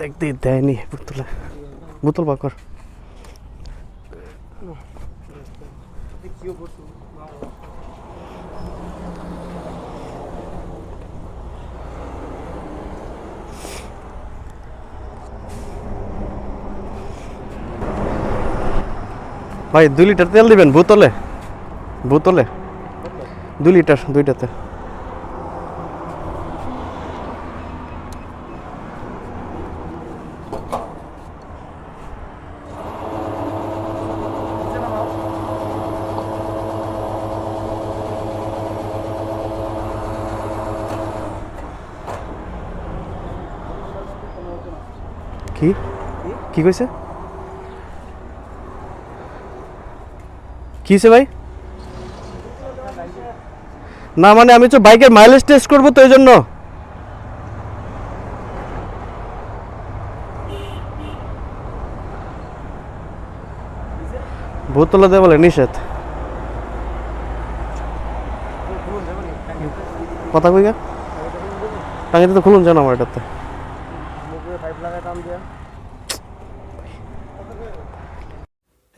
দেখতে দেয়নি বোতলে। বোতল বাকর ভাই, দুই লিটার তেল দিবেন বোতলে? বোতলে? দুই লিটার, দুইটাতে। কি? কি কইছে কি হইছে ভাই? না মানে আমি তো বাইকের মাইলেজ টেস্ট করব তো এই জন্য বোতলে দেয় বলে নিষেধ। কথা কই গা টাঙ্গিতে তো খুলুন জানো আমার এটাতে। पूरे पाइप लगा काम दिया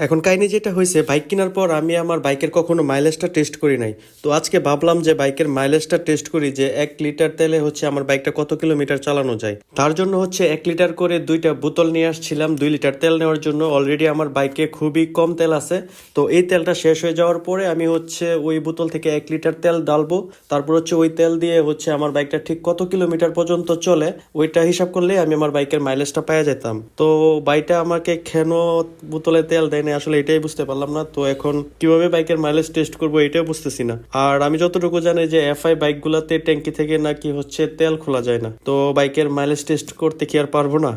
এখন কাহিনি যেটা হয়েছে, বাইক কেনার পর আমি আমার বাইকের কখনো মাইলেজটা টেস্ট করি নাই। তো আজকে ভাবলাম যে বাইকের মাইলেজটা টেস্ট করি যে এক লিটার তেলে হচ্ছে আমার বাইকটা কত কিলোমিটার চালানো যায়। তার জন্য হচ্ছে এক লিটার করে দুইটা বোতল নিয়ে আসছিলাম, দুই লিটার তেল নেওয়ার জন্য। অলরেডি আমার বাইকে খুবই কম তেল আছে। তো এই তেলটা শেষ হয়ে যাওয়ার পরে আমি হচ্ছে ওই বোতল থেকে এক লিটার তেল ডালবো। তারপর হচ্ছে ওই তেল দিয়ে হচ্ছে আমার বাইকটা ঠিক কত কিলোমিটার পর্যন্ত চলে, ওইটা হিসাব করলে আমি আমার বাইকের মাইলেজটা পাওয়া যেতাম। তো বাইকটা আমাকে কেন বোতলে তেল দেয় না আসলে এটাই বুঝতে পারলাম না। তো এখন কীভাবে বাইকের মাইলেজ টেস্ট করব এটাও বুঝতেছি না। আর আমি যতটুকু জানি যে এফআই বাইকগুলোতে ট্যাঙ্কি থেকে নাকি হচ্ছে তেল খোলা যায় না। তো বাইকের মাইলেজ টেস্ট করতে কি আর পারব না?